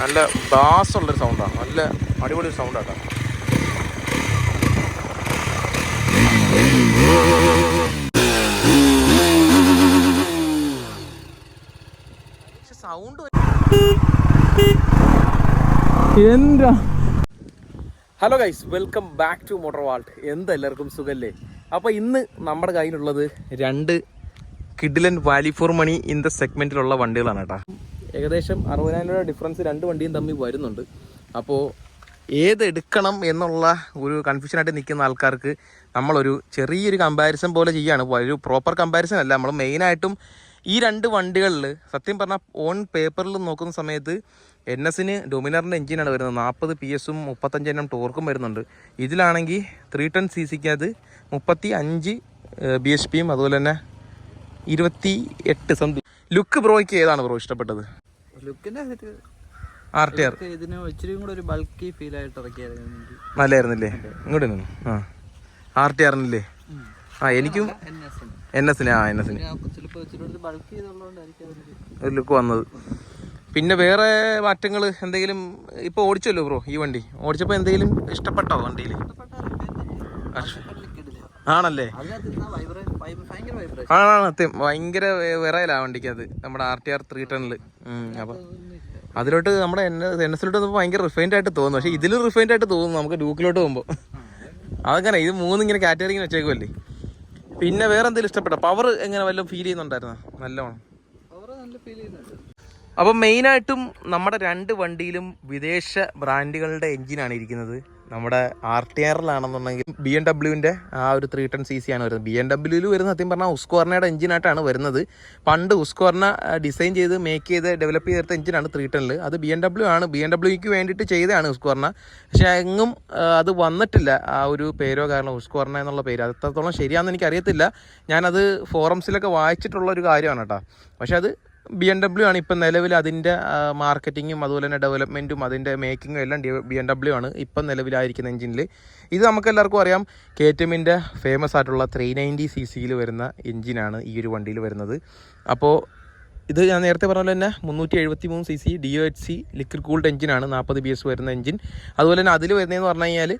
നല്ല ബാസ് ഉള്ളൊരു സൗണ്ടാണ് നല്ല അടിപൊളി സൗണ്ടാണ് സൗണ്ട് എന്താ? Hello guys welcome back to motor vault എന്താ എല്ലാവർക്കും സുഖല്ലേ? അപ്പോൾ ഇന്ന് നമ്മുടെ കയ്യിലുള്ളത് രണ്ട് കിഡിലൻ വാലിഫോർ മണി ഇൻ ദ സെഗ്മെന്റിലുള്ള വണ്ടികളാണ് കേട്ടോ. ഏകദേശം അറുപതിനായിരം രൂപ ഡിഫറൻസ് രണ്ട് വണ്ടിയും തമ്മിൽ വരുന്നുണ്ട്. അപ്പോൾ ഏത് എടുക്കണം എന്നുള്ള ഒരു കൺഫ്യൂഷനായിട്ട് നിൽക്കുന്ന ആൾക്കാർക്ക് നമ്മളൊരു ചെറിയൊരു കമ്പാരിസൺ പോലെ ചെയ്യാണ് ഒരു പ്രോപ്പർ കമ്പാരിസൺ അല്ല. നമ്മൾ മെയിനായിട്ടും ഈ രണ്ട് വണ്ടികളിൽ സത്യം പറഞ്ഞാൽ ഓൺ പേപ്പറിൽ നോക്കുന്ന സമയത്ത് എൻ എസിന് ഡൊമിനറിന്റെ എഞ്ചിനാണ് വരുന്നത്. നാൽപ്പത് പി എസും മുപ്പത്തഞ്ച് എണ്ണം ടോർക്കും വരുന്നുണ്ട്. ഇതിലാണെങ്കിൽ ത്രീ ടൺ സി സിക്ക് അത് മുപ്പത്തി അഞ്ച് ബി എച്ച് പിയും അതുപോലെ തന്നെ ഇരുപത്തി എട്ട് സംതിങ് ലുക്ക് ബ്രോയ്ക്ക് ഏതാണ് ബ്രോ ഇഷ്ടപ്പെട്ടത്? ലുക്കിന്റെ ആർ ടി ആർ ഇതിന് ഇച്ചിരി കൂടെ ഒരു ബൾക്കി ഫീൽ ആയിട്ട് ഇറക്കിയായിരുന്നു നല്ലായിരുന്നില്ലേ? ഇങ്ങോട്ട് നിന്നു? ആ. ആർ ടി ആറിനല്ലേ ആ എനിക്കും. എൻ എസിന്. ആ എൻ എസിന്. ഒരു ലുക്ക് വന്നത്. പിന്നെ വേറെ മാറ്റങ്ങൾ എന്തെങ്കിലും ഇപ്പോൾ ഓടിച്ചല്ലോ ബ്രോ ഈ വണ്ടി? ഓടിച്ചപ്പോൾ എന്തെങ്കിലും ഇഷ്ടപ്പെട്ടോ വണ്ടിയിൽ ആണല്ലേ? ആണാണ് ഭയങ്കര വിറയലാ വണ്ടിക്ക് അത് നമ്മുടെ ആർ ടി ആർ ത്രീ ടെണിൽ അപ്പൊ അതിലോട്ട് നമ്മുടെ എൻ എസിലോട്ട് ഭയങ്കര റിഫൈൻഡ് ആയിട്ട് തോന്നുന്നു. പക്ഷെ ഇതിലും റിഫൈൻഡ് ആയിട്ട് തോന്നുന്നു നമുക്ക് ഡൂക്കിലോട്ട് പോകുമ്പോൾ അതങ്ങനെ ഇത് മൂന്ന് ഇങ്ങനെ കാറ്റഗറി ഇങ്ങനെ വെച്ചേക്കുമല്ലേ പിന്നെ വേറെ എന്തെങ്കിലും ഇഷ്ടപ്പെട്ട? പവർ എങ്ങനെ വല്ലതും ഫീൽ ചെയ്യുന്നുണ്ടായിരുന്നോ? നല്ലോണം. അപ്പം മെയിനായിട്ടും നമ്മുടെ രണ്ട് വണ്ടിയിലും വിദേശ ബ്രാൻഡുകളുടെ എഞ്ചിനാണ് ഇരിക്കുന്നത്. നമ്മുടെ ആർ ടി ആറിലാണെന്നുണ്ടെങ്കിൽ ബി എം ഡബ്ല്യുവിന്റെ ആ ഒരു ത്രീ ടൺ സി സി ആണ് വരുന്നത്. ബി എം ഡബ്ല്യുവിൽ വരുന്ന സത്യം പറഞ്ഞാൽ ഉസ്കോർണയുടെ എഞ്ചിനായിട്ടാണ് വരുന്നത്. പണ്ട് ഉസ്കോർണ ഡിസൈൻ ചെയ്ത് മേക്ക് ചെയ്ത് ഡെവലപ്പ് ചെയ്തെടുത്ത എഞ്ചിനാണ് ത്രീ ടണിൽ അത് ബി എം ഡബ്ല്യു ആണ്. ബി എം ഡബ്ല്യുക്ക് വേണ്ടിയിട്ട് ചെയ്തതാണ് ഉസ്കോർണ പക്ഷേ എങ്ങും അത് വന്നിട്ടില്ല. ആ ഒരു പേരോ കാരണം ഉസ്കോർണ എന്നുള്ള പേര്. അത് എത്രത്തോളം ശരിയാണെന്ന് എനിക്കറിയത്തില്ല. ഞാനത് ഫോറംസിലൊക്കെ വായിച്ചിട്ടുള്ള ഒരു കാര്യമാണ് കേട്ടോ. പക്ഷേ അത് ബി എം ഡബ്ല്യു ആണ് ഇപ്പം നിലവിൽ അതിന്റെ മാർക്കറ്റിങ്ങും അതുപോലെ തന്നെ ഡെവലപ്മെന്റും അതിന്റെ മേക്കിങ്ങും എല്ലാം ബി എം ഡബ്ല്യു ആണ് ഇപ്പം നിലവിലായിരിക്കുന്ന എഞ്ചിനിൽ ഇത് നമുക്ക് എല്ലാവർക്കും അറിയാം കെ ടി എമ്മിന്റെ ഫേമസ് ആയിട്ടുള്ള ത്രീ നയന്റി സി സിയിൽ വരുന്ന എഞ്ചിനാണ് ഈ ഒരു വണ്ടിയിൽ വരുന്നത്. അപ്പോൾ ഇത് ഞാൻ നേരത്തെ പറഞ്ഞ പോലെ തന്നെ മുന്നൂറ്റി എഴുപത്തി മൂന്ന് C C D O H C liquid cooled എഞ്ചിനാണ് നാൽപ്പത് ബി എസ് വരുന്ന എഞ്ചിൻ അതുപോലെ തന്നെ അതിൽ വരുന്നതെന്ന് പറഞ്ഞു കഴിഞ്ഞാൽ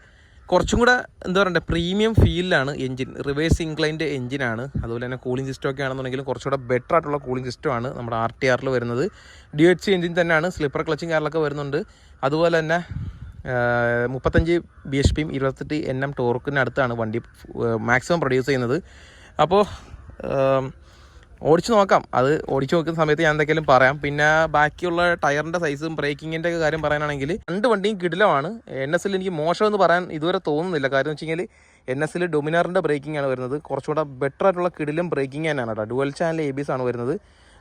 കുറച്ചും കൂടെ എന്താ പറയണ്ടേ പ്രീമിയം ഫീലിലാണ് എഞ്ചിൻ റിവേഴ്സ് ഇൻക്ലൈന്റെ എഞ്ചിനാണ് അതുപോലെ തന്നെ കൂളിംഗ് സിസ്റ്റം ഒക്കെ ആണെന്നുണ്ടെങ്കിലും കുറച്ചുകൂടെ ബെറ്റർ ആയിട്ടുള്ള കൂളിംഗ് സിസ്റ്റമാണ് നമ്മുടെ ആർ ടി ആറിൽ വരുന്നത്. ഡി എച്ച് എഞ്ചിൻ തന്നെയാണ് സ്ലിപ്പർ ക്ലച്ചിങ് കാറിലൊക്കെ വരുന്നുണ്ട്. അതുപോലെ തന്നെ മുപ്പത്തഞ്ച് ബി എച്ച് പിയും ഇരുപത്തെട്ട് എൻ എം ടോർക്കിന് അടുത്താണ് വണ്ടി മാക്സിമം പ്രൊഡ്യൂസ് ചെയ്യുന്നത്. അപ്പോൾ ഓടിച്ചു നോക്കാം. അത് ഓടിച്ചു നോക്കുന്ന സമയത്ത് ഞാൻ എന്തെങ്കിലും പറയാം. പിന്നെ ബാക്കിയുള്ള ടയറിന്റെ സൈസും ബ്രേക്കിങ്ങിന്റെ ഒക്കെ കാര്യം പറയാനാണെങ്കിൽ രണ്ട് വണ്ടിയും കിടിലമാണ്. എൻ എസിൽ എനിക്ക് മോശമെന്ന് പറയാൻ ഇതുവരെ തോന്നുന്നില്ല. കാരണം വെച്ച് കഴിഞ്ഞാൽ എൻ എസിൽ ഡൊമിനാറിന്റെ ബ്രേക്കിംഗ് ആണ് വരുന്നത്. കുറച്ചുകൂടെ ബെറ്റർ ആയിട്ടുള്ള കിടിലും ബ്രേക്കിംഗ് തന്നെയാണ് കേട്ടോ. ഡുവൽ ചാനൽ എ ബിസ് ആണ് വരുന്നത്.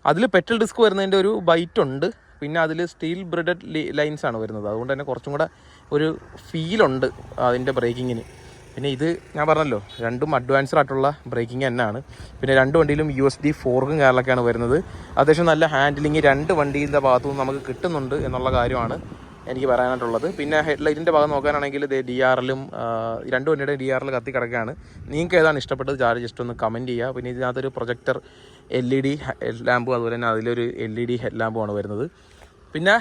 അതിൽ പെറ്റൽ ഡിസ്ക് വരുന്നതിന്റെ ഒരു ബൈറ്റ് ഉണ്ട്. പിന്നെ അതിൽ സ്റ്റീൽ ബ്രിഡഡ് ലൈൻസ് ആണ് വരുന്നത്. അതുകൊണ്ട് തന്നെ കുറച്ചും കൂടെ ഒരു ഫീലുണ്ട് അതിന്റെ ബ്രേക്കിങ്ങിന് പിന്നെ ഇത് ഞാൻ പറഞ്ഞല്ലോ രണ്ടും അഡ്വാൻസ്ഡ് ആയിട്ടുള്ള ബ്രേക്കിംഗ് തന്നെയാണ് പിന്നെ രണ്ട് വണ്ടിയിലും യു എസ് ഡി ഫോർക്കും കാര്യങ്ങളൊക്കെയാണ് വരുന്നത്. അത്യാവശ്യം നല്ല ഹാൻഡിലിങ് രണ്ട് വണ്ടിയുടെ ഭാഗത്തു നിന്ന് നമുക്ക് കിട്ടുന്നുണ്ട് എന്നുള്ള കാര്യമാണ് എനിക്ക് പറയാനായിട്ടുള്ളത്. പിന്നെ ഹെഡ്ലൈറ്റിന്റെ ഭാഗം നോക്കാനാണെങ്കിൽ ഇത് ഡി ആറിലും രണ്ട് വണ്ടിയുടെ ഡി ആറിൽ കത്തി കിടക്കുകയാണ്. നിങ്ങൾക്ക് ഏതാണ് ഇഷ്ടപ്പെട്ടത്? ചാർജ് ജസ്റ്റ് ഒന്ന് കമന്റ് ചെയ്യുക. പിന്നെ ഇതിനകത്തൊരു projector L E D head ലാമ്പും അതുപോലെ തന്നെ അതിലൊരു എൽ ഇ ഡി ഹെഡ് ലാമ്പുമാണ് വരുന്നത്. പിന്നെ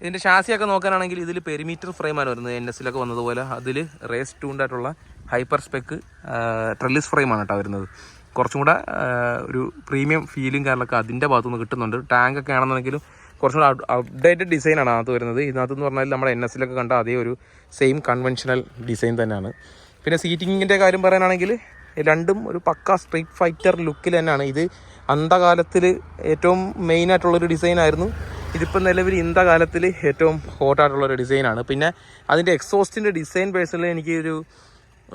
ഇതിന്റെ ഷാസിയൊക്കെ നോക്കാനാണെങ്കിൽ ഇതിൽ പെരിമീറ്റർ ഫ്രെയിമാണ് വരുന്നത്. എൻ എസിലൊക്കെ വന്നതുപോലെ അതിൽ റേസ് ടൂണ്ടായിട്ടുള്ള ഹൈപ്പർ സ്പെക്ക് ട്രെല്ലിസ് ഫ്രെയിമാണ് കേട്ടോ വരുന്നത്. കുറച്ചും കൂടെ ഒരു പ്രീമിയം ഫീലും കാര്യങ്ങളൊക്കെ അതിന്റെ ഭാഗത്തുനിന്ന് കിട്ടുന്നുണ്ട്. ടാങ്ക് ഒക്കെ ആണെന്നുണ്ടെങ്കിലും കുറച്ചും കൂടെ അപ്ഡേറ്റഡ് ഡിസൈനാണ് അതിനകത്ത് വരുന്നത്. ഇതിനകത്തെന്ന് പറഞ്ഞാൽ നമ്മുടെ എൻ എസിലൊക്കെ കണ്ട അതേ ഒരു സെയിം കൺവെൻഷണൽ ഡിസൈൻ തന്നെയാണ്. പിന്നെ സീറ്റിങ്ങിന്റെ കാര്യം പറയാനാണെങ്കിൽ രണ്ടും ഒരു പക്ക സ്ട്രീറ്റ് ഫൈറ്റർ ലുക്കിൽ തന്നെയാണ്. ഇത് അന്ധകാലത്തിൽ ഏറ്റവും മെയിനായിട്ടുള്ളൊരു ഡിസൈനായിരുന്നു ഇതിപ്പോൾ നിലവിൽ ഇന്ത കാലത്തിൽ ഏറ്റവും ഹോട്ടായിട്ടുള്ളൊരു ഡിസൈനാണ് പിന്നെ അതിന്റെ എക്സോസ്റ്റിന്റെ ഡിസൈൻ പേഴ്സണലി എനിക്ക് ഒരു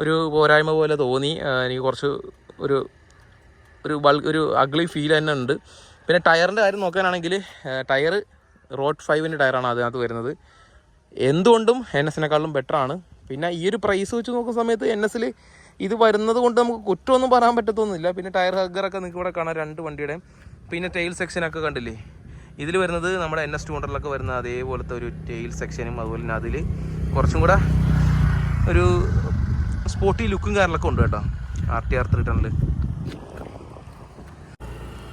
ഒരു പോരായ്മ പോലെ തോന്നി. എനിക്ക് കുറച്ച് ഒരു ഒരു ബൾ ഒരു അഗ്ലി ഫീൽ തന്നെ ഉണ്ട്. പിന്നെ ടയറിന്റെ കാര്യം നോക്കാനാണെങ്കിൽ ടയർ റോഡ് ഫൈവിന്റെ ടയറാണ് അതിനകത്ത് വരുന്നത്. എന്തുകൊണ്ടും എൻ എസിനെക്കാളും ബെറ്ററാണ് പിന്നെ ഈ ഒരു പ്രൈസ് വെച്ച് നോക്കുന്ന സമയത്ത് എൻ എസിൽ ഇത് വരുന്നത് കൊണ്ട് നമുക്ക് കുറ്റമൊന്നും പറയാൻ പറ്റത്തൊന്നുമില്ല. പിന്നെ ടയർ ഹഗ്ഗറൊക്കെ നിങ്ങൾക്ക് ഇവിടെ കാണാം രണ്ട് വണ്ടിയുടെയും. പിന്നെ ടെയിൽ സെക്ഷനൊക്കെ കണ്ടില്ലേ? ഇതിൽ വരുന്നത് നമ്മുടെ എൻ എസ് ടു ഹൺഡ്രഡിലൊക്കെ വരുന്ന അതേപോലത്തെ ഒരു ടെയിൽ സെക്ഷനും അതുപോലെ തന്നെ അതിൽ കുറച്ചും കൂടെ ഒരു സ്പോർട്ടി ലുക്കും കാര്യങ്ങളൊക്കെ ഉണ്ട് കേട്ടോ. ആർ ടി ആർ ത്രീ ടണിൽ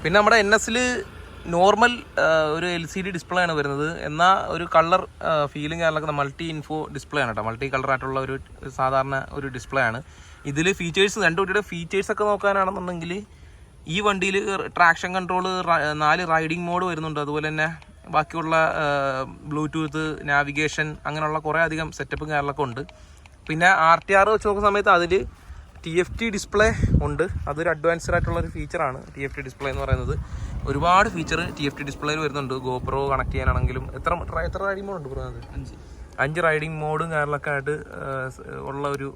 പിന്നെ നമ്മുടെ എൻ എസിൽ നോർമൽ ഒരു എൽ സി ഡി ഡിസ്പ്ലേ ആണ് വരുന്നത്. എന്നാൽ ഒരു കളർ ഫീലിംഗ് കാര്യങ്ങളൊക്കെ മൾട്ടി ഇൻഫോ ഡിസ്പ്ലേ ആണ് കേട്ടോ. മൾട്ടി കളർ ആയിട്ടുള്ള ഒരു സാധാരണ ഒരു ഡിസ്പ്ലേ ആണ്. ഇതിൽ ഫീച്ചേഴ്സ് രണ്ട് കുട്ടിയുടെ ഫീച്ചേഴ്സൊക്കെ നോക്കാനാണെന്നുണ്ടെങ്കിൽ ഈ വണ്ടിയിൽ ട്രാക്ഷൻ കൺട്രോൾ നാല് റൈഡിംഗ് മോഡ് വരുന്നുണ്ട്. അതുപോലെ തന്നെ ബാക്കിയുള്ള ബ്ലൂടൂത്ത് നാവിഗേഷൻ അങ്ങനെയുള്ള കുറേ അധികം സെറ്റപ്പും കാര്യങ്ങളൊക്കെ ഉണ്ട്. പിന്നെ ആർ ടി ആർ വെച്ച് നോക്കുന്ന സമയത്ത് അതിൽ ടി എഫ് ടി ഡിസ്പ്ലേ ഉണ്ട്. അതൊരു അഡ്വാൻസ്ഡ് ആയിട്ടുള്ള ഒരു ഫീച്ചറാണ് ടി എഫ് ടി ഡിസ്പ്ലേ എന്ന് പറയുന്നത്. ഒരുപാട് ഫീച്ചർ ടി എഫ് ടി ഡിസ്പ്ലേയിൽ വരുന്നുണ്ട്. ഗോപ്രോ കണക്ട് ചെയ്യാനാണെങ്കിലും. എത്ര എത്ര റൈഡിംഗ് മോഡ് ഉണ്ട് പറയുന്നത് അഞ്ച്. അഞ്ച് റൈഡിംഗ് മോഡും കാര്യങ്ങളൊക്കെ ആയിട്ട് ഉള്ള ഒരു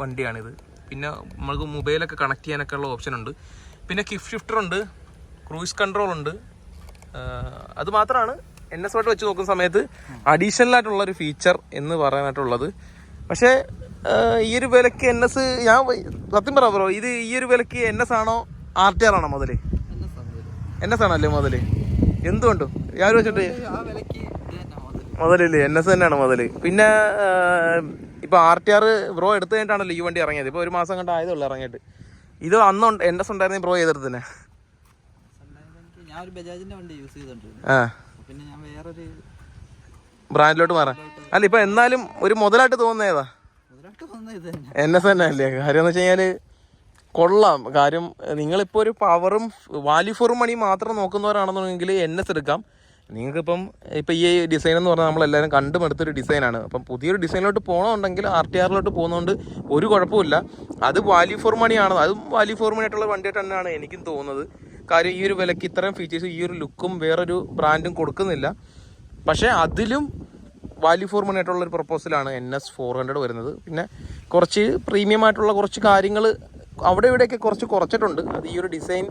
വണ്ടിയാണിത്. പിന്നെ നമുക്ക് മൊബൈലൊക്കെ കണക്ട് ചെയ്യാനൊക്കെ ഉള്ള ഓപ്ഷൻ ഉണ്ട്. പിന്നെ കിഫ് ഷിഫ്റ്റർ ഉണ്ട് ക്രൂയിസ് കൺട്രോൾ ഉണ്ട്. അത് മാത്രമാണ് എൻ എസ് വെച്ച് നോക്കുന്ന സമയത്ത് അഡീഷണൽ ആയിട്ടുള്ള ഒരു ഫീച്ചർ എന്ന് പറയാനായിട്ടുള്ളത്. പക്ഷേ ഈ ഒരു വിലക്ക് എൻ എസ് ഞാൻ സത്യം പറ ബ്രോ ഇത് ഈ ഒരു വിലക്ക് എൻ എസ് ആണോ ആർ ടി ആർ ആണോ മുതൽ? എൻ എസ് ആണല്ലേ മുതൽ? എന്തുകൊണ്ടും? ഞാൻ വെച്ചിട്ട്? മുതൽ മുതലില്ലേ എൻ എസ് തന്നെയാണ് മുതൽ. പിന്നെ ഇപ്പൊ ആർ ടി ആർ ബ്രോ എടുത്തു കഴിഞ്ഞിട്ടാണല്ലോ ഈ വണ്ടി ഇറങ്ങിയത്. ഇപ്പൊ ഒരു മാസം കണ്ടായതുള്ളൂ ഇറങ്ങിയിട്ട്. ഇത് അന്ന് എന്റെ ഉണ്ടായിരുന്ന ബ്രോ ചെയ്തെടുത്ത് തന്നെ ഞാൻ ഒരു ബജാജിന്റെ വണ്ടി യൂസ് ചെയ്തോണ്ടിരുന്നു. പിന്നെ ഞാൻ വേറൊരു ബ്രാൻഡിലോട്ട് മാറാം. അല്ല ഇപ്പൊ എന്നാലും ഒരു മുതലായിട്ട് തോന്നുന്ന ഏതാ? മുതലായിട്ട് വന്ന ഇത് തന്നെ. എൻ എസ് തന്നെ അല്ലേ? കാര്യം എന്ന് വെച്ച് കഴിഞ്ഞാൽ കൊള്ളാം. കാര്യം നിങ്ങളിപ്പോൾ ഒരു പവറും വാല്യൂ ഫോർ മണി മാത്രം നോക്കുന്നവരാണെന്നുണ്ടെങ്കിൽ എൻ എസ് എടുക്കാം. നിങ്ങൾക്കിപ്പം ഇപ്പം ഈ ഡിസൈൻ എന്ന് പറഞ്ഞാൽ നമ്മളെല്ലാവരും കണ്ടുമെടുത്തൊരു ഡിസൈനാണ് അപ്പം പുതിയൊരു ഡിസൈനിലോട്ട് പോകണമെന്നുണ്ടെങ്കിൽ ആർ ടി ആറിലോട്ട് പോകുന്നതുകൊണ്ട് ഒരു കുഴപ്പമില്ല അത് വാല്യൂ ഫോർ മണിയാണ് അതും വാല്യൂ ഫോർ മണി ആയിട്ടുള്ള വണ്ടിയായിട്ട് തന്നെയാണ് എനിക്കും തോന്നുന്നത്. കാര്യം ഈ ഒരു വിലക്ക് ഇത്രയും ഫീച്ചേഴ്സ് ഈ ഒരു ലുക്കും വേറൊരു ബ്രാൻഡും കൊടുക്കുന്നില്ല. പക്ഷേ അതിലും വാല്യൂ ഫോർ മണി ഒരു പ്രപ്പോസലാണ് എൻ എസ് ഫോർ ഹൺഡ്രഡ് വരുന്നത്. പിന്നെ കുറച്ച് പ്രീമിയം ആയിട്ടുള്ള കുറച്ച് കാര്യങ്ങൾ അവിടെ ഇവിടെയൊക്കെ കുറച്ച് കുറച്ചിട്ടുണ്ട്. അത് ഈ ഒരു ഡിസൈൻ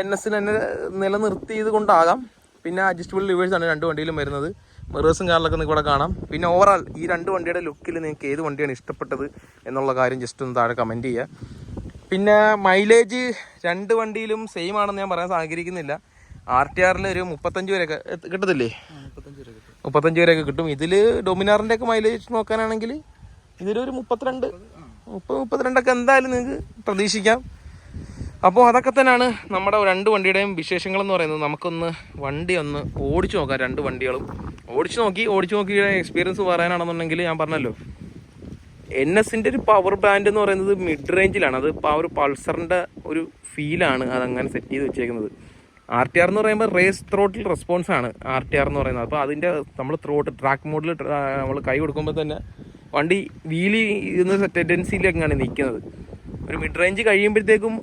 എൻ എസിന് തന്നെ നിലനിർത്തിയത് കൊണ്ടാകാം. പിന്നെ അഡ്ജസ്റ്റബിൾ ആണ് രണ്ട് വണ്ടിയിലും വരുന്നത്. മെറേഴ്സും കാറിലൊക്കെ നിങ്ങൾക്ക് ഇവിടെ കാണാം. പിന്നെ ഓവറാൾ ഈ രണ്ട് വണ്ടിയുടെ ലുക്കിൽ നിങ്ങൾക്ക് ഏത് വണ്ടിയാണ് ഇഷ്ടപ്പെട്ടത് എന്നുള്ള കാര്യം ജസ്റ്റ് ഒന്ന് താഴെ കമന്റ് ചെയ്യുക. പിന്നെ മൈലേജ് രണ്ട് വണ്ടിയിലും സെയിം ആണെന്ന് ഞാൻ പറയാൻ ആഗ്രഹിക്കുന്നില്ല. ആർ ടി ആറിൽ ഒരു മുപ്പത്തഞ്ച് വരെയൊക്കെ കിട്ടത്തില്ലേ? മുപ്പത്തഞ്ച് വരെയൊക്കെ കിട്ടും. ഇതിൽ ഡൊമിനാറിന്റെ ഒക്കെ മൈലേജ് നോക്കാനാണെങ്കിൽ ഇതിലൊരു മുപ്പത്തിരണ്ട് മുപ്പത് മുപ്പത്തിരണ്ടൊക്കെ എന്തായാലും നിങ്ങൾക്ക് പ്രതീക്ഷിക്കാം. അപ്പോൾ അതൊക്കെ തന്നെയാണ് നമ്മുടെ രണ്ട് വണ്ടിയുടെയും വിശേഷങ്ങൾ എന്ന് പറയുന്നത്. നമുക്കൊന്ന് വണ്ടി ഒന്ന് ഓടിച്ചു നോക്കാം. രണ്ട് വണ്ടികളും. ഓടിച്ചു നോക്കി ഓടിച്ചു നോക്കി എക്സ്പീരിയൻസ് പറയാനാണെന്നുണ്ടെങ്കിൽ ഞാൻ പറഞ്ഞല്ലോ. എൻ എസിന്റെ ഒരു പവർ ബാൻഡ് എന്ന് പറയുന്നത് മിഡ് റേഞ്ചിലാണ് അത് ആ ഒരു പൾസറിന്റെ ഒരു ഫീലാണ് അതങ്ങനെ സെറ്റ് ചെയ്ത് വെച്ചേക്കുന്നത്. ആർ ടി ആർ എന്ന് പറയുമ്പോൾ റേസ് ത്രോട്ടിൽ റെസ്പോൺസ് ആണ് ആർ ടി ആർ എന്ന് പറയുന്നത്. അപ്പോൾ അതിന്റെ നമ്മൾ ത്രോട്ട് ട്രാക്ക് മോഡിൽ നമ്മൾ കൈ കൊടുക്കുമ്പോൾ തന്നെ വണ്ടി വീലി ഇന്ന് ടെൻഡൻസിയിലേക്കാണ് നിൽക്കുന്നത്. ഒരു മിഡ് റേഞ്ച് കഴിയുമ്പോഴത്തേക്കും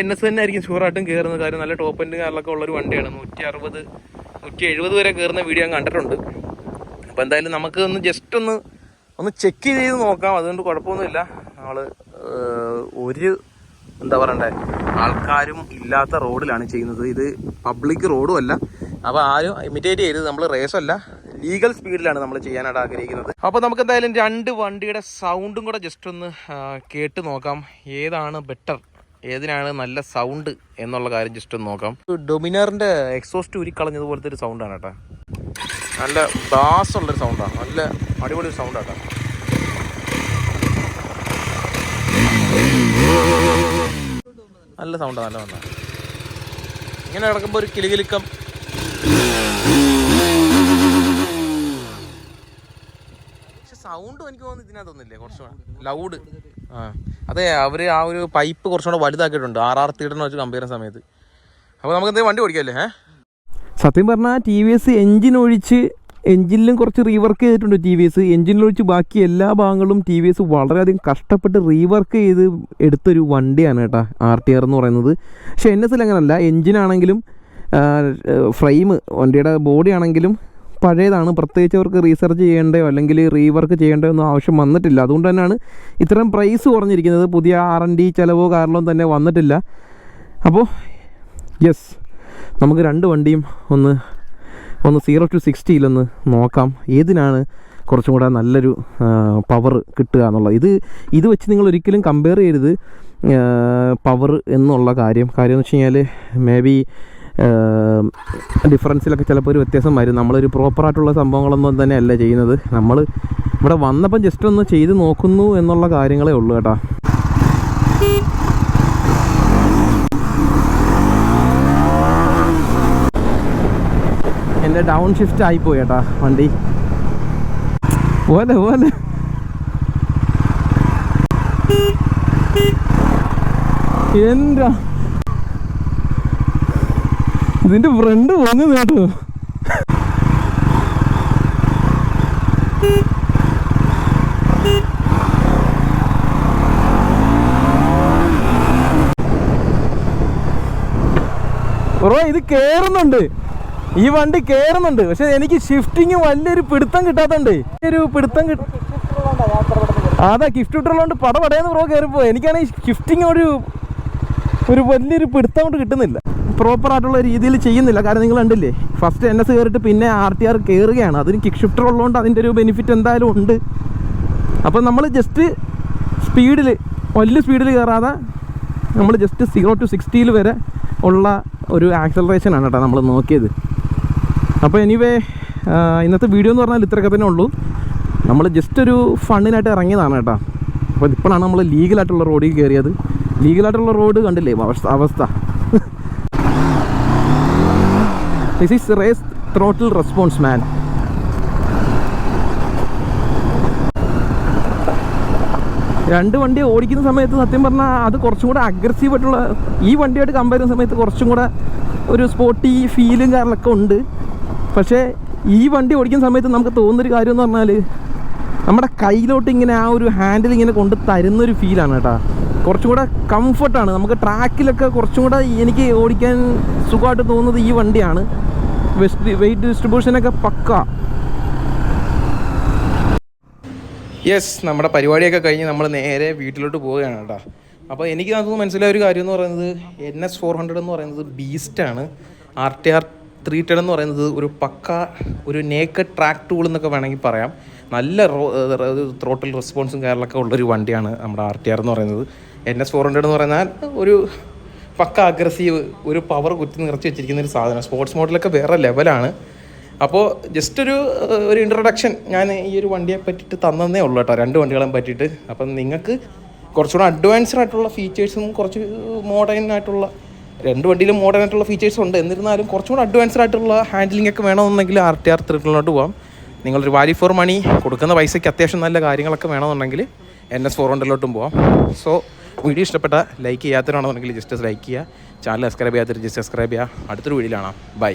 എൻ എസ് തന്നെ ആയിരിക്കും ഷുവറായിട്ടും കയറുന്നത് കാര്യം നല്ല ടോപ്പ് എൻഡ് കാറിലൊക്കെ ഉള്ളൊരു വണ്ടിയാണ്. നൂറ്റി അറുപത് നൂറ്റി എഴുപത് വരെ കയറുന്ന വീഡിയോ ഞാൻ കണ്ടിട്ടുണ്ട്. അപ്പോൾ എന്തായാലും നമുക്ക് ഒന്ന് ജസ്റ്റ് ഒന്ന് ഒന്ന് ചെക്ക് ചെയ്ത് നോക്കാം. അതുകൊണ്ട് കുഴപ്പമൊന്നുമില്ല. നമ്മൾ ഒരു എന്താ പറയണ്ടേ ആൾക്കാരും ഇല്ലാത്ത റോഡിലാണ് ചെയ്യുന്നത്. ഇത് പബ്ലിക് റോഡും അല്ല. അപ്പോൾ ആരും ഇമിറ്റേറ്റ് ചെയ്ത് നമ്മൾ റേസല്ല ലീഗൽ സ്പീഡിലാണ് നമ്മൾ ചെയ്യാനായിട്ട് ആഗ്രഹിക്കുന്നത്. അപ്പോൾ നമുക്ക് എന്തായാലും രണ്ട് വണ്ടിയുടെ സൗണ്ടും കൂടെ ജസ്റ്റ് ഒന്ന് കേട്ട് നോക്കാം. ഏതാണ് ബെറ്റർ ഏതിനാണ് നല്ല സൗണ്ട് എന്നുള്ള കാര്യം ജസ്റ്റ് ഒന്ന് നോക്കാം. ഡൊമിനറിന്റെ എക്സോസ്റ്റ് ഉരുക്കളഞ്ഞതുപോലത്തെ ഒരു സൗണ്ടാണ് കേട്ടോ. നല്ല ബാസ് ഉള്ളൊരു സൗണ്ടാണ് നല്ല അടിപൊളി സൗണ്ടാണ് കേട്ടോ. നല്ല സൗണ്ടാണ് നല്ല സൗണ്ടാണ് ഇങ്ങനെ കിടക്കുമ്പോൾ ഒരു കിലുകിലുക്കം സൗണ്ടും എനിക്ക് തോന്നുന്നു ഇതിനകത്തൊന്നില്ലേ കുറച്ചുകൂടെ ലൗഡ് ആ. അതെ അവർ ആ ഒരു പൈപ്പ് കുറച്ചുകൂടെ വലുതാക്കിയിട്ടുണ്ട്. ആർ ആർ തീടനെ വെച്ച് കമ്പയർ ചെയ്യുന്ന സമയത്ത്. അപ്പോൾ നമുക്ക് എന്തെങ്കിലും വണ്ടി ഓടിക്കാമല്ലേ? ഏഹ് സത്യം പറഞ്ഞാൽ ടി വി എസ് എഞ്ചിൻ ഒഴിച്ച് എഞ്ചിനിലും കുറച്ച് റീവർക്ക് ചെയ്തിട്ടുണ്ട് ടി വി എസ് എഞ്ചിനിലൊഴിച്ച് ബാക്കി എല്ലാ ഭാഗങ്ങളും ടി വി എസ് വളരെയധികം കഷ്ടപ്പെട്ട് റീവർക്ക് ചെയ്ത് എടുത്തൊരു വണ്ടിയാണ് കേട്ടോ ആർ ടി ആർ എന്ന് പറയുന്നത്. പക്ഷേ എൻ എസിൽ അങ്ങനല്ല. എഞ്ചിനാണെങ്കിലും ഫ്രെയിം വണ്ടിയുടെ ബോഡി ആണെങ്കിലും പഴയതാണ്. പ്രത്യേകിച്ച് അവർക്ക് റീസർച്ച് ചെയ്യേണ്ടയോ അല്ലെങ്കിൽ റീവർക്ക് ചെയ്യേണ്ടയോ ഒന്നും ആവശ്യം വന്നിട്ടില്ല. അതുകൊണ്ട് തന്നെയാണ് ഇത്രയും പ്രൈസ് കുറഞ്ഞിരിക്കുന്നത്. പുതിയ ആർ എൻ ഡി ചിലവോ കാരണമോ തന്നെ വന്നിട്ടില്ല. അപ്പോൾ യെസ് നമുക്ക് രണ്ട് വണ്ടിയും ഒന്ന് ഒന്ന് സീറോ ടു സിക്സ്റ്റിയിലൊന്ന് നോക്കാം. ഏതിനാണ് കുറച്ചും കൂടെ നല്ലൊരു പവർ കിട്ടുക എന്നുള്ളത്. ഇത് ഇത് വെച്ച് നിങ്ങൾ ഒരിക്കലും കമ്പയർ ചെയ്യരുത് പവർ എന്നുള്ള കാര്യം. കാര്യം എന്ന് വെച്ച് കഴിഞ്ഞാൽ മേ ബി ഡിഫറൻസിലൊക്കെ ചിലപ്പോൾ ഒരു വ്യത്യാസം വരും. നമ്മളൊരു പ്രോപ്പറായിട്ടുള്ള സംഭവങ്ങളൊന്നും തന്നെയല്ല ചെയ്യുന്നത്. നമ്മൾ ഇവിടെ വന്നപ്പം ജസ്റ്റ് ഒന്ന് ചെയ്ത് നോക്കുന്നു എന്നുള്ള കാര്യങ്ങളേ ഉള്ളൂ കേട്ടോ. എന്റെ ഡൗൺ ഷിഫ്റ്റ് ആയിപ്പോയി കേട്ടാ വണ്ടി. പോലെ പോലെ. എന്താ? ഇതിന്റെ ഫ്രണ്ട് പോന്നു കേട്ടോ. ബ്രോ ഇത് കേറുന്നുണ്ട്. ഈ വണ്ടി കേറുന്നുണ്ട്. പക്ഷെ എനിക്ക് ഷിഫ്റ്റിങ് വലിയൊരു പിടുത്തം കിട്ടാത്തണ്ട് ഒരു പിടുത്തം കിട്ടും അതാ ഗിഫ്റ്റ് ഇട്ടുള്ളതുകൊണ്ട് പട പടയെന്ന് ബ്രോ കയറിപ്പോ എനിക്കാണെങ്കിൽ ഷിഫ്റ്റിങ് ഒരു ഒരു വലിയൊരു പിടുത്തം കൊണ്ട് കിട്ടുന്നില്ല. പ്രോപ്പർ ആയിട്ടുള്ള രീതിയിൽ ചെയ്യുന്നില്ല. കാരണം നിങ്ങൾ കണ്ടില്ലേ? ഫസ്റ്റ് എൻ എസ് കയറിയിട്ട് പിന്നെ ആർ ടി ആർ കയറുകയാണ് അതിന് കിക്ക് ഷിഫ്റ്റർ ഉള്ളതുകൊണ്ട് അതിന്റെ ഒരു ബെനിഫിറ്റ് എന്തായാലും ഉണ്ട്. അപ്പോൾ നമ്മൾ ജസ്റ്റ് സ്പീഡിൽ വലിയ സ്പീഡിൽ കയറാതെ നമ്മൾ ജസ്റ്റ് സീറോ ടു സിക്സ്റ്റിയിൽ വരെ ഉള്ള ഒരു ആക്സലറേഷൻ ആണ് കേട്ടോ നമ്മൾ നോക്കിയത്. അപ്പോൾ എനിവേ ഇന്നത്തെ വീഡിയോ എന്ന് പറഞ്ഞാൽ ഇത്രയൊക്കെ തന്നെ ഉള്ളൂ. നമ്മൾ ജസ്റ്റ് ഒരു ഫണ്ണിനായിട്ട് ഇറങ്ങിയതാണ് കേട്ടോ. അപ്പോൾ ഇപ്പോഴാണ് നമ്മൾ ലീഗലായിട്ടുള്ള റോഡിൽ കയറിയത്. ലീഗലായിട്ടുള്ള റോഡ് കണ്ടില്ലേ? അവസ്ഥ അവസ്ഥ. This is race throttle response man രണ്ട് വണ്ടി ഓടിക്കുന്ന സമയത്ത് സത്യം പറഞ്ഞാൽ അത് കുറച്ചും കൂടെ അഗ്രസീവ് ആയിട്ടുള്ള ഈ വണ്ടിയായിട്ട് കമ്പയർ ചെയ്യുന്ന സമയത്ത് കുറച്ചും കൂടെ ഒരു സ്പോട്ടി ഫീലും കാര്യങ്ങളൊക്കെ ഉണ്ട്. പക്ഷേ ഈ വണ്ടി ഓടിക്കുന്ന സമയത്ത് നമുക്ക് തോന്നുന്നൊരു കാര്യം എന്ന് പറഞ്ഞാൽ നമ്മുടെ കയ്യിലോട്ട് ഇങ്ങനെ ആ ഒരു ഹാൻഡിൽ ഇങ്ങനെ കൊണ്ട് തരുന്നൊരു ഫീലാണ് കേട്ടോ. കുറച്ചും കൂടെ കംഫർട്ടാണ് നമുക്ക് ട്രാക്കിലൊക്കെ കുറച്ചും കൂടെ എനിക്ക് ഓടിക്കാൻ സുഖമായിട്ട് തോന്നുന്നത് ഈ വണ്ടിയാണ്. വെയിറ്റ് ഡിസ്ട്രിബ്യൂഷനൊക്കെ പക്ക. യെസ് നമ്മുടെ പരിപാടിയൊക്കെ കഴിഞ്ഞ് നമ്മൾ നേരെ വീട്ടിലോട്ട് പോവുകയാണ് കേട്ടോ. അപ്പോൾ എനിക്ക് അതൊന്ന് മനസ്സിലായ ഒരു കാര്യം എന്ന് പറയുന്നത് എൻ എസ് ഫോർ ഹൺഡ്രഡ് എന്ന് പറയുന്നത് ബീസ്റ്റാണ് R T R three ten എന്ന് പറയുന്നത് ഒരു പക്ക ഒരു നേക്കഡ് ട്രാക്ക് ടൂൾ എന്നൊക്കെ വേണമെങ്കിൽ പറയാം. നല്ല ത്രോട്ടിൽ റെസ്പോൺസും കാര്യങ്ങളൊക്കെ ഉള്ളൊരു വണ്ടിയാണ് നമ്മുടെ ആർ ടി ആർ എന്ന് പറയുന്നത്. എൻ എസ് ഫോർ ഹൺഡ്രഡ് എന്ന് പറഞ്ഞാൽ ഒരു പക്ക അഗ്രസീവ് ഒരു പവർ കുത്തി നിറച്ച് വെച്ചിരിക്കുന്ന ഒരു സാധനം. സ്പോർട്സ് മോഡലൊക്കെ വേറെ ലെവലാണ് അപ്പോൾ ജസ്റ്റ് ഒരു ഒരു ഇൻട്രൊഡക്ഷൻ ഞാൻ ഈ ഒരു വണ്ടിയെ പറ്റിയിട്ട് തന്നതേ ഉള്ളൂ കേട്ടോ. രണ്ട് വണ്ടികളെ പറ്റിയിട്ട്. അപ്പം നിങ്ങൾക്ക് കുറച്ചുകൂടെ അഡ്വാൻസ്ഡ് ആയിട്ടുള്ള ഫീച്ചേഴ്സും കുറച്ച് മോഡേൺ ആയിട്ടുള്ള രണ്ട് വണ്ടിയിലും മോഡേൺ ആയിട്ടുള്ള ഫീച്ചേഴ്സ് ഉണ്ട്. എന്നിരുന്നാലും കുറച്ചും കൂടെ അഡ്വാൻസ്ഡ് ആയിട്ടുള്ള ഹാൻഡിലിംഗ് ഒക്കെ വേണമെന്നുണ്ടെങ്കിൽ ആർ ടി ആർ ത്രിട്ടിലോട്ട് പോകാം നിങ്ങളൊരു വാല്യൂ ഫോർ മണി കൊടുക്കുന്ന പൈസയ്ക്ക് അത്യാവശ്യം നല്ല കാര്യങ്ങളൊക്കെ വേണമെന്നുണ്ടെങ്കിൽ എൻ എസ് ഫോർ ഹൺഡ്രഡിലോട്ടും പോവാം. സോ വീഡിയോ ഇഷ്ടപ്പെട്ട ലൈക്ക് ചെയ്യാത്തവരാണെന്നുണ്ടെങ്കിൽ ജസ്റ്റ് ലൈക്ക് ചെയ്യുക. ചാനൽ സബ്സ്ക്രൈബ് ചെയ്യാത്തവർ ജസ്റ്റ് സബ്സ്ക്രൈബ് ചെയ്യുക. അടുത്തൊരു വീഡിയോയിലാണ് ബൈ.